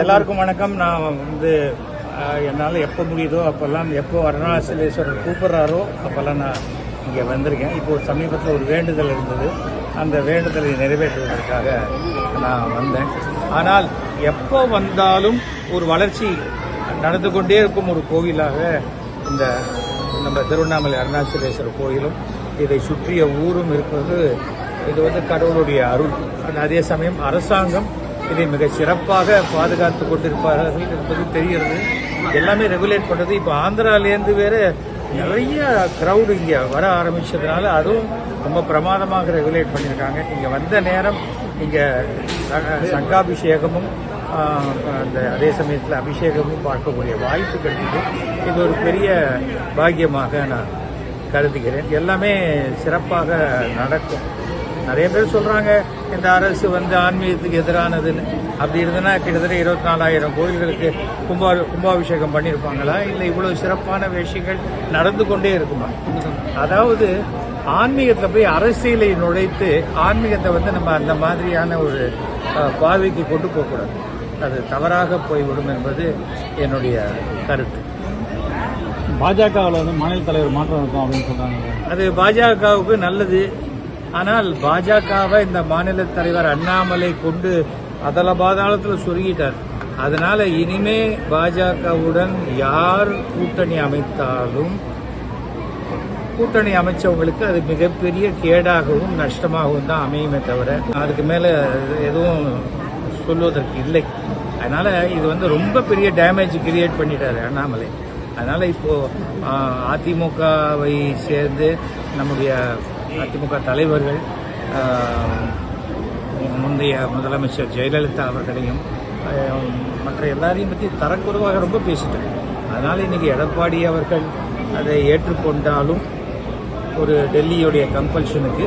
எல்லாருக்கும் வணக்கம். நான் வந்து என்னால் எப்போ முடியுதோ அப்போல்லாம் எப்போ அருணாச்சலேஸ்வரர் கூப்பிட்றாரோ அப்போல்லாம் நான் இங்கே வந்திருக்கேன். இப்போ சமீபத்தில் ஒரு வேண்டுதல் இருந்தது. அந்த வேண்டுதலை நிறைவேற்றுவதற்காக நான் வந்தேன். ஆனால் எப்போ வந்தாலும் ஒரு வளர்ச்சி நடந்து கொண்டே இருக்கும் ஒரு கோவிலாக இந்த நம்ம திருவண்ணாமலை அருணாச்சலேஸ்வரர் கோயிலும் இதை சுற்றிய ஊரும் இருப்பது இது வந்து கடவுளுடைய அருள். அதே சமயம் அரசாங்கம் இதை மிக சிறப்பாக பாதுகாத்து கொண்டிருப்பார்கள் என்பது தெரிகிறது. எல்லாமே ரெகுலேட் பண்ணுறது இப்போ ஆந்திராலேருந்து வேறு நிறைய க்ரௌடு இங்கே வர ஆரம்பிச்சதுனால அதுவும் ரொம்ப பிரமாதமாக ரெகுலேட் பண்ணியிருக்காங்க. இங்கே வந்த நேரம் இங்கே சங்காபிஷேகமும் அந்த அதே சமயத்தில் அபிஷேகமும் பார்க்கக்கூடிய வாய்ப்பு கிடைக்குது. இது ஒரு பெரிய பாக்கியமாக நான் கருதுகிறேன். எல்லாமே சிறப்பாக நடக்கும். நிறைய பேர் சொல்கிறாங்க இந்த அரசு வந்து ஆன்மீகத்துக்கு எதிரானதுன்னு அப்படி இருந்ததுன்னா கிட்டத்தட்ட இருபத்தி நாலாயிரம் கோயில்களுக்கு கும்பா கும்பாபிஷேகம் பண்ணியிருப்பாங்களா? இல்லை இவ்வளவு சிறப்பான விஷயங்கள் நடந்து கொண்டே இருக்குமா? அதாவது ஆன்மீகத்தில் போய் அரசியலை நுழைத்து ஆன்மீகத்தை வந்து நம்ம அந்த மாதிரியான ஒரு பார்வைக்கு கொண்டு போகக்கூடாது. அது தவறாக போய்விடும் என்பது என்னுடைய கருத்து. பாஜகவில் வந்து மாநில தலைவர் மாற்றம் இருக்கும் அப்படின்னு சொல்றாங்க. அது பாஜகவுக்கு நல்லது ஆனால் பாஜகவை இந்த மாநில தலைவர் அண்ணாமலை கொண்டு அதல பாதாளத்தில் சொருகிட்டார். அதனால இனிமே பாஜகவுடன் யார் கூட்டணி அமைத்தாலும் கூட்டணி அமைச்சவங்களுக்கு அது மிகப்பெரிய கேடாகவும் நஷ்டமாகவும் தான் அமையுமே தவிர அதுக்கு மேல எதுவும் சொல்வதற்கு இல்லை. அதனால இது வந்து ரொம்ப பெரிய டேமேஜ் கிரியேட் பண்ணிட்டாரு அண்ணாமலை. அதனால இப்போ அதிமுகவை சேர்ந்து நம்முடைய அதிமுக தலைவர்கள் முந்தைய முதலமைச்சர் ஜெயலலிதா அவர்களையும் மற்ற எல்லாரையும் பற்றி தரக்குறைவாக ரொம்ப பேசிட்டாங்க அதனால் இன்னைக்கு எடப்பாடி அவர்கள் அதை ஏற்றுக்கொண்டாலும் ஒரு டெல்லியுடைய கம்பல்ஷனுக்கு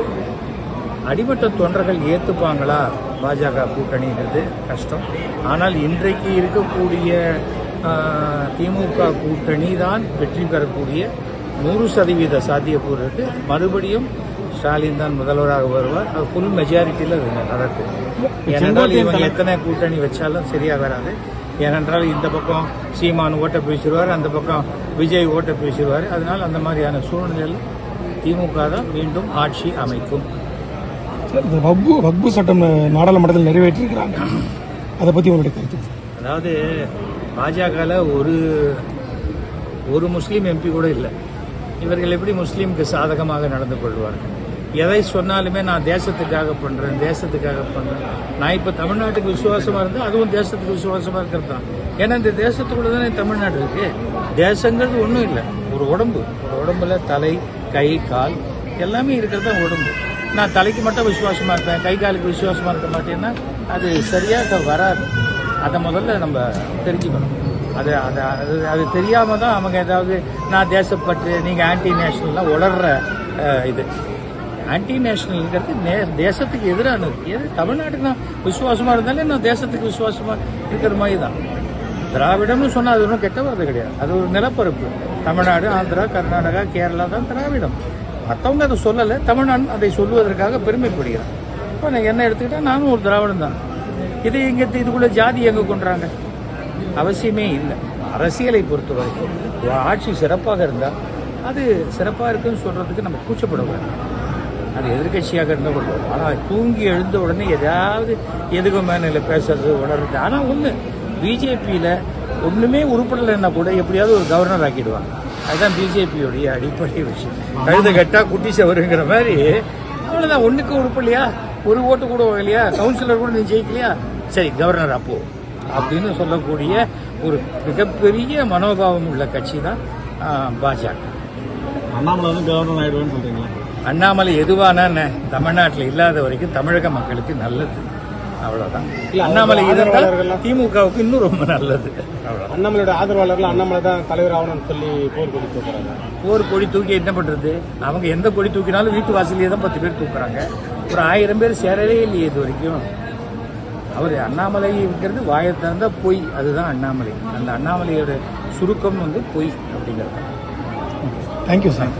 அடிமட்ட தொண்டர்கள் ஏற்றுப்பாங்களா பாஜக கூட்டணிங்கிறது கஷ்டம். ஆனால் இன்றைக்கு இருக்கக்கூடிய திமுக கூட்டணி தான் வெற்றி பெறக்கூடிய நூறு சதவீத சாத்தியக்கூறு மறுபடியும் ஸ்டாலின் தான் முதல்வராக வருவார். அது ஃபுல் மெஜாரிட்டியில் அது நடக்கும் ஏனென்றால் இவங்க எத்தனை கூட்டணி வச்சாலும் சரியா வராது. ஏனென்றால் இந்த பக்கம் சீமான் ஓட்ட பேசிடுவார் அந்த பக்கம் விஜய் ஓட்ட பேசிடுவார் அதனால் அந்த மாதிரியான சூழ்நிலையில் திமுக தான் மீண்டும் ஆட்சி அமைக்கும். இந்த வக்பு வக்பு சட்டம் நாடாளுமன்றத்தில் நிறைவேற்றியிருக்கிறாங்க. அதை பற்றி உங்களுடைய கருத்து? அதாவது பாஜகவில் ஒரு ஒரு முஸ்லீம் எம்பி கூட இல்லை. இவர்கள் எப்படி முஸ்லீமுக்கு சாதகமாக நடந்து கொள்வார்கள்? எதை சொன்னாலுமே நான் தேசத்துக்காக பண்ணுறேன் தேசத்துக்காக பண்ணுறேன் நான் இப்போ தமிழ்நாட்டுக்கு விசுவாசமாக இருந்தால் அதுவும் தேசத்துக்கு விசுவாசமாக இருக்கிறது தான். ஏன்னா இந்த தேசத்துக்குள்ள தானே தமிழ்நாடு இருக்கு? தேசங்கிறது ஒன்றும் இல்லை. ஒரு உடம்பு. ஒரு உடம்புல தலை கை கால் எல்லாமே இருக்கிறது தான் உடம்பு. நான் தலைக்கு மட்டும் விசுவாசமாக இருப்பேன் கை காலுக்கு விசுவாசமாக இருக்க மாட்டேன்னா அது சரியாக வராது. அதை முதல்ல நம்ம தெரிஞ்சுக்கணும். அது அது அது அது தெரியாமல் தான் அவங்க ஏதாவது நான் தேசப்பற்று நீங்கள் ஆன்டி நேஷனல்லாம் உளர்ற இது. ஆன்டி நேஷனல்ங்கிறது நே- தேசத்துக்கு எதிரானது. எது? தமிழ்நாட்டுக்கு நான் விசுவாசமாக இருந்தாலே நான் தேசத்துக்கு விசுவாசமாக இருக்கிற மாதிரி தான். திராவிடம்னு சொன்னால் அது ஒன்றும் கெட்ட வார்த்தை கிடையாது. அது ஒரு நிலப்பரப்பு. தமிழ்நாடு ஆந்திரா கர்நாடகா கேரளா தான் திராவிடம். மற்றவங்க அதை சொல்லலை. தமிழ்நாடு அதை சொல்லுவதற்காக பெருமைப்படுகிறான். இப்போ நான் என்ன எடுத்துக்கிட்டால் நானும் ஒரு திராவிடம் தான். இது இங்கே இதுக்குள்ள ஜாதி எங்கே கொண்டுறாங்க? அவசியமே இல்லை. அரசியலை பொறுத்த வரைக்கும் ஒரு ஆட்சி சிறப்பாக இருந்தால் அது சிறப்பாக இருக்குன்னு சொல்கிறதுக்கு நம்ம கூச்சப்படக்கூடாது அது எதிர்கட்சியாக இருந்த கூட ஆனால் தூங்கி எழுந்த உடனே ஏதாவது எதுக்கு மேனில் பேசுறது உணர்றது. ஆனால் ஒன்று பிஜேபியில் ஒன்றுமே உருப்படலைன்னா கூட எப்படியாவது ஒரு கவர்னர் ஆக்கிடுவாங்க. அதுதான் பிஜேபியோடைய அடிப்படை விஷயம். கழுத கட்டா குட்டி சவருங்கிற மாதிரி அவ்வளோதான் ஒன்றுக்கு உருப்படலையா? ஒரு ஓட்டு கூட வாங்கலையா கவுன்சிலர் கூட நீ ஜெயிக்கலையா? சரி கவர்னர் அப்போ. அப்படின்னு சொல்லக்கூடிய ஒரு மிகப்பெரிய மனோபாவம் உள்ள கட்சி தான் பாஜக. அண்ணாமலை வந்து கவர்னர் ஆயிடுவேன்னு சொல்றீங்களா? அண்ணாமலை எதுவானா என்ன, தமிழ்நாட்டில் இல்லாத வரைக்கும் தமிழக மக்களுக்கு நல்லது. அவ்வளவுதான். அண்ணாமலை இருந்தால் திமுகவுக்கு இன்னும் ரொம்ப நல்லது. அண்ணாமலையோட ஆதரவாளர்கள் அண்ணாமலை தான் தலைவர் ஆகணும்னு சொல்லி போர் கொடுத்து போறாங்க ஒரு கொடி தூக்கி என்ன பண்றது? அவங்க எந்த கொடி தூக்கினாலும் வீட்டு வாசலையே தான் பத்து பேர் தூக்குறாங்க. ஒரு ஆயிரம் பேர் சேரவே இல்லையே இது வரைக்கும். அவர் அண்ணாமலை இருக்கிறது வாயை திறந்தா பொய். அதுதான் அண்ணாமலை. அந்த அண்ணாமலையோட சுருக்கம் வந்து பொய் அப்படிங்கிறது. Thank you sir